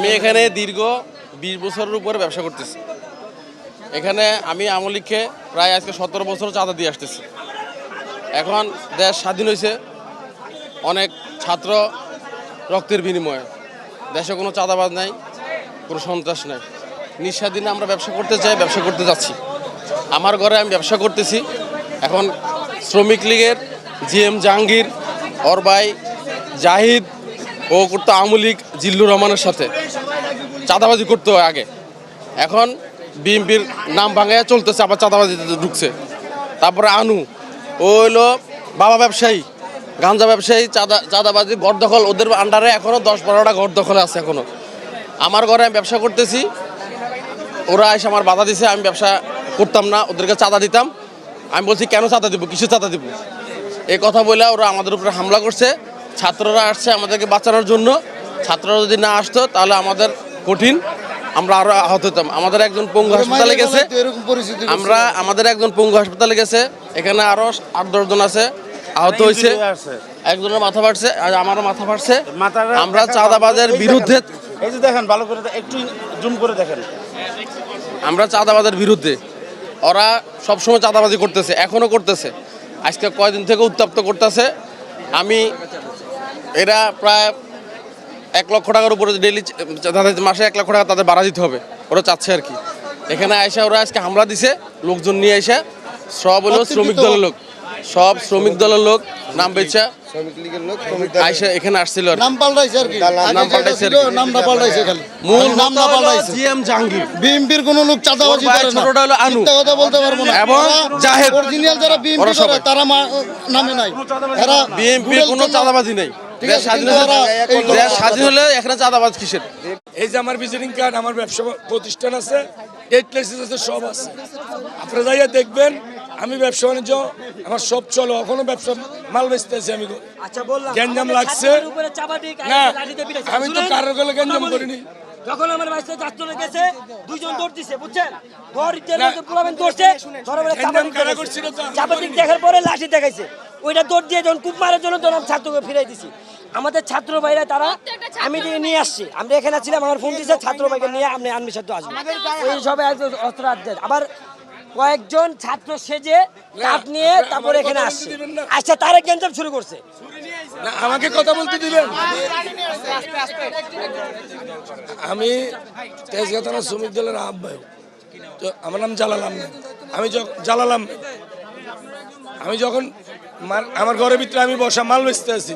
আমি এখানে দীর্ঘ বিশ বছরের উপরে ব্যবসা করতেছি। এখানে আমি আমলিককে প্রায় আজকে সতেরো বছর চাঁদা দিয়ে আসতেছি। এখন দেশ স্বাধীন হয়েছে, অনেক ছাত্র রক্তের বিনিময়ে। দেশে কোনো চাঁদাবাজ নাই, কোনো সন্ত্রাস নাই। নিঃস্বাধীনে আমরা ব্যবসা করতে চাই, ব্যবসা করতে যাচ্ছি। আমার ঘরে আমি ব্যবসা করতেছি। এখন শ্রমিক লীগের জি এম জাহাঙ্গীর, ওর ভাই জাহিদ ও করতো আমলিক জিল্লুর রহমানের সাথে। চাঁদাবাজি করতে হয় আগে। এখন বিএনপির নাম ভাঙায় চলতেছে, আবার চাঁদাবাজি ঢুকছে। তারপরে আনু, ও হলো বাবা ব্যবসায়ী, গাঞ্জা ব্যবসায়ী, চাঁদা, চাঁদাবাজি, ঘর দখল, ওদের আন্ডারে এখনও দশ বারোটা ঘর দখলে আছে এখনও আমার ঘরে আমি ব্যবসা করতেছি, ওরা এসে আমার বাধা দিছে, আমি ব্যবসা করতাম না, ওদেরকে চাঁদা দিতাম। আমি বলছি, কেন চাঁদা দিব? কিছু চাঁদা দিব? এই কথা বলে ওরা আমাদের উপরে হামলা করছে। ছাত্ররা আসছে আমাদেরকে বাঁচানোর জন্য। ছাত্ররা যদি না আসতো তাহলে আমাদের কঠিন। আমরা আরও আহত হতাম। আমাদের একজন পঙ্গু হাসপাতালে গেছে। এরকম পরিস্থিতি আমরা আমাদের একজন পঙ্গু হাসপাতালে গেছে। এখানে আরও আট দশজন আছে। আহত হয়েছে। একজনের মাথা ফাটছে আর আমারও মাথা ফাটছে। আমরা চাঁদাবাজের বিরুদ্ধে এই যে দেখেন ভালো করে একটু জুম করে দেখেন। আমরা চাঁদাবাজের বিরুদ্ধে। ওরা সবসময় চাঁদাবাজি করতেছে এখনও করতেছে। আজকে কয়দিন থেকে উত্তপ্ত করতেছে। আমি এরা প্রায় এক লক্ষ টাকার উপরে ডেলি তাদের মাসে এক লক্ষ টাকা তাদের বাড়া দিতে হবে। ওরা চাচ্ছে আর কি। এখানে আইসা ওরা আজকে হামলা দিছে লোকজন নিয়ে আইসা। সব হলো শ্রমিক দলের লোক। সব শ্রমিক দলের লোক নাম বেচা। শ্রমিক লীগের লোক শ্রমিক দলের- আইসা এখানে আসছিল নাম পাল্টাইছে আর কি। নাম পাল্টাইছে আর ছিল, কি। নামটা পাল্টাইছে খালি। মূল নামটা নামটা পাল্টাইছে। জি জাহাঙ্গীর। বিএমপির কোন লোক চাঁদাবাজি ওর ভাই করে না। ছোটটা হলো আনু। কথা বলতে পারব না। এবং জাহেদ। অরিজিনাল যারা বিএমপি করে তারা নামে নাই। এরা বিএনপির কোনো চাঁদাবাজি নেই। দেশ স্বাধীন হলে দেশ স্বাধীন হলে এখানে চাঁদাবাজ কিসের? এই যে আমার ভিজিটিং কার্ড আমার ব্যবসা প্রতিষ্ঠান আছে ডেট লাইসেন্স আছে সব আছে। আপনারা যাইয়া দেখবেন আমি ব্যবসা বাণিজ্য আমার সব চলো এখনও ব্যবসা মাল বেচতেছি আমি আচ্ছা গ্যাঞ্জাম লাগছে? না আমি তো কারও গেলে গলে গ্যাঞ্জাম করিনি। যখন আমার বাইসে ছাত্ররা গেছে দুইজন দৌড় দিছে বুঝছেন? ইটের না। পুরাবেন দৌড়ছে ধরে বলে গ্যাঞ্জাম চাপাতি কারা করছিল তো? আমি চাপাতি দেখার পরে লাঠি দেখাইছে। ওইটা দৌড় দিয়ে যখন কূপ মারার জন্য তখন ছাত্রকে ফিরাই দিছি। আমাদের ছাত্র ভাইরা তারা আমি দিয়ে নিয়ে আসছি। আমরা এখানে ছিলাম আমার ফোন দিছে ছাত্র ভাইকে নিয়ে আপনি আনবির সাথে আসবেন ওই সবাই অস্ত্র দেয়। আবার কয়েকজন ছাত্র সেজে কাঠ নিয়ে তারপরে এখানে আসছে। আচ্ছা তারা গ্যাঞ্জাম শুরু করছে। না, আমাকে কথা বলতে দিবেন? আমি তেজগাঁ থানা শ্রমিক দলের আহ্বায়ক। তো আমার নাম জালাল আহমেদ। আমি যখন জালাল আহমেদ। আমি যখন আমার ঘরের ভিতরে আমি বসা মাল বেচতে আছি।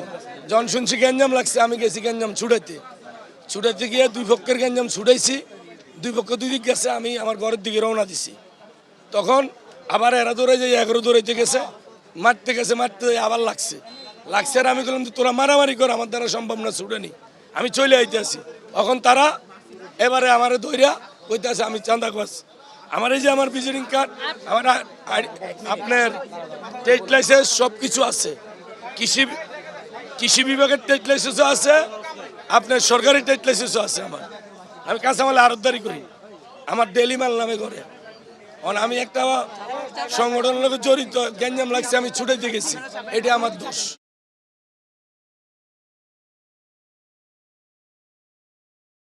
যখন শুনছি গ্যাঞ্জাম লাগছে, আমি গেছি গ্যাঞ্জাম ছুটাইতে। ছুটাইতে গিয়ে দুই পক্ষের গ্যাঞ্জাম ছুটাইছি। দুই পক্ষ দুই দিক গেছে, আমি আমার ঘরের দিকে রওনা দিছি। তখন আবার এরা দৌড়ে যে এগারো দৌড়াইতে গেছে। মারতে গেছে, মারতে আবার লাগছে। লাগছে আর আমি বললাম তোরা মারামারি কর, আমার দ্বারা সম্ভব না, ছুটেনি। আমি চলে আইতে আছি। তখন তারা এবারে আমার দৈরা আছে আমি চাঁদা কাজ আমার এই যে আমার ভিজিটিং কার্ড, আমার আপনার ট্রেড লাইসেন্স সব কিছু আছে। কৃষি কৃষি বিভাগের ট্রেড লাইসেন্সও আছে, আপনার সরকারি ট্রেড লাইসেন্সও আছে আমার। আমি কাঁচামালে আরতদারি করি। আমার ডেলি মাল নামে করে কারণ আমি একটা সংগঠনের জড়িত, গ্যাঞ্জাম লাগছে, আমি ছুটাইতে গেছি। এটা আমার দোষ।